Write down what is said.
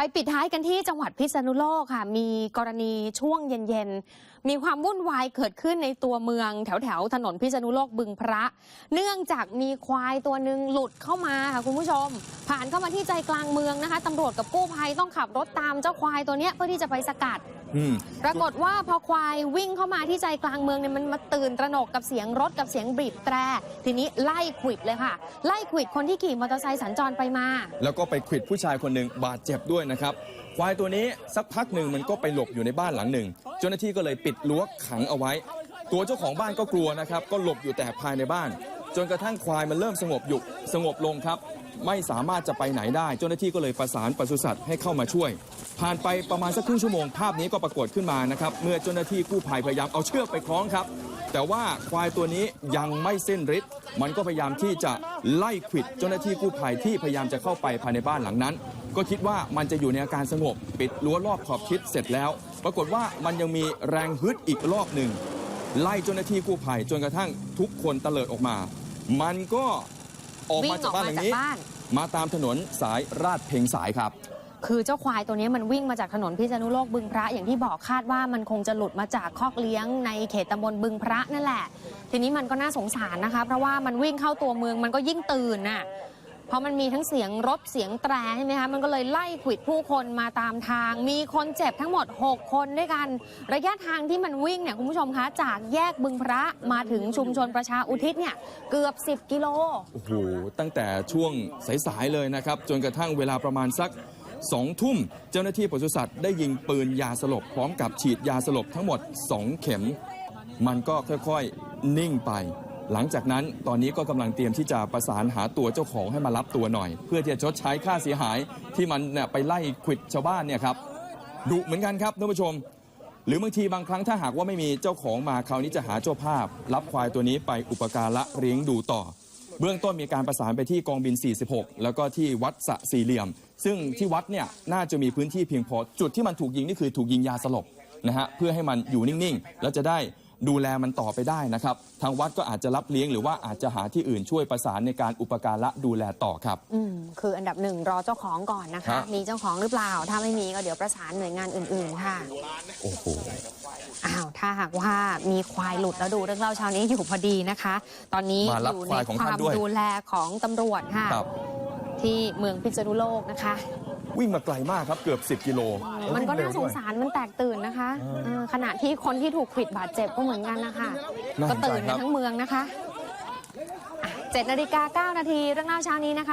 ไปปิดท้ายกันที่จังหวัดพิษณุโลกค่ะ มีกรณีช่วงเย็นๆ มีความวุ่นวายเกิดขึ้นในตัวเมืองแถวๆ ถนนพิษณุโลกบึงพระ เนื่องจากมีควายตัวหนึ่งหลุดเข้ามาค่ะคุณผู้ชม ผ่านเข้ามาที่ใจกลางเมืองนะคะตำรวจกับกู้ภัยต้องขับรถตามเจ้าควายตัวเนี้ยเพื่อที่จะไปสกัดอืมปรากฏว่าพอควายวิ่งเข้ามาที่ใจกลางเมืองเนี่ยมันมาตื่นตระหนกกับเสียงรถกับเสียงบีบแตร ทีนี้ไล่ขวิดเลยค่ะ ไล่ขวิดคนที่ขี่มอเตอร์ไซค์สัญจรไปมา แล้วก็ไปขวิดผู้ชายคนหนึ่งบาดเจ็บด้วยนะครับ ควายตัวนี้สักพักหนึ่งมันก็ไปหลบอยู่ในบ้านหลังหนึ่ง เจ้าหน้าที่ก็เลยปิดรั้วขังเอาไว้ ตัวเจ้าของบ้านก็กลัวนะครับ ก็หลบอยู่แต่ภายในบ้าน จนกระทั่งควายมันเริ่มสงบอยู่สงบลงครับ ไม่สามารถจะไปไหนได้ เจ้าหน้าที่ก็เลยประสานปศุสัตว์ให้เข้ามาช่วย ผ่านไปประมาณสักครึ่งชั่วโมงภาพนี้ก็ปรากฏขึ้นมานะครับเมื่อเจ้าหน้าที่กู้ภัยพยายามเอาเชือกไปคล้องครับ แต่ว่าควายตัวนี้ยังไม่เส้นฤทธิ์มันก็พยายามที่จะไล่ขวิดเจ้าหน้าที่กู้ภัยที่พยายามจะเข้าไปภายในบ้านหลังนั้น ก็คิดว่ามันจะอยู่ในอาการสงบ ปิดรั้วรอบขอบชิดเสร็จแล้ว ปรากฏว่ามันยังมีแรงฮึดอีกรอบหนึ่งไล่เจ้าหน้าที่กู้ภัยจนกระทั่งทุกคนตะเลิดออกมา มันก็ ออกวิ่มางอจากอกบ้านหมาลังจากนี้ บ้าน มาตามถนนสายราดเพ็งสายครับ คือเจ้าควายตัวนี้มันวิ่งมาจากถนนพิษณุโลกบึงพระอย่างที่บอกคาดว่ามันคงจะหลุดมาจากคอกเลี้ยงในเขตตำบลบึงพระนั่นแหละ ทีนี้มันก็น่าสงสารนะคะ เพราะว่ามันวิ่งเข้าตัวเมืองมันก็ยิ่งตื่นน่ะ เพราะมันมีทั้งเสียงรถเสียงแตรใช่ไหมคะมันก็เลยไล่ขวิดผู้คนมาตามทาง มีคนเจ็บทั้งหมด 6 คนด้วยกัน ระยะทางที่มันวิ่งเนี่ยคุณผู้ชมคะจากแยกบึงพระมาถึงชุมชนประชาอุทิศเนี่ยเกือบ 10 กิโลโอ้โหตั้งแต่ช่วงสายๆเลยนะครับ จนกระทั่งเวลาประมาณสักสองทุ่มเจ้าหน้าที่ปศุสัตว์ได้ยิงปืนยาสลบ พร้อมกับฉีดยาสลบทั้งหมด 2 เข็ม มันก็ค่อยๆ นิ่งไป หลังจากนั้นตอนนี้ก็กำลังเตรียมที่จะประสานหาตัวเจ้าของให้มารับตัวหน่อย เพื่อที่จะชดใช้ค่าเสียหายที่มันเนี่ยไปไล่ขิดชาวบ้านเนี่ยครับดุเหมือนกันครับท่านผู้ชม หรือบางทีบางครั้งถ้าหากว่าไม่มีเจ้าของมาคราวนี้จะหาเจ้าภาพ รับควายตัวนี้ไปอุปการะเลี้ยงดูต่อ เบื้องต้นมีการประสานไปที่กองบิน 46 แล้วก็ที่วัดสะสี่เหลี่ยม ซึ่งที่วัดเนี่ยน่าจะมีพื้นที่เพียงพอจุดที่มันถูกยิงนี่คือถูกยิงยาสลบนะฮะเพื่อให้มันอยู่นิ่งๆ แล้วจะได้ ดูแลมันต่อไปได้นะครับ ทางวัดก็อาจจะรับเลี้ยงหรือว่าอาจจะหาที่อื่นช่วยประสานในการอุปการะดูแลต่อครับ อืมคืออันดับหนึ่งรอเจ้าของก่อนนะคะ ฮะ มีเจ้าของหรือเปล่า ถ้าไม่มีก็เดี๋ยวประสานหน่วยงานอื่น ๆ ค่ะ โอ้โห อ้าว ถ้าหากว่ามีควายหลุดแล้วดูเรื่องเล่าเช้านี้อยู่พอดีนะคะ ตอนนี้มารับอยู่คในวายของควาท่านมด้วย ดูแลของตำรวจค่ะ ครับ ที่เมืองพิษณุโลกนะคะ วิ่งมาไกลมากครับเกือบ 10 กิโลมันก็น่าสงรสารมันแตกตื่นนะคะเออเออขณะที่คนที่ถูกขวิดบาดเจ็บก็เหมือนกันนะคะน่าก็สงสารตื่นครักับนทั้งเมืองนะคะอะ7นาฬิกา9นาทีเรื่องเล่าเช้านี้นะคะ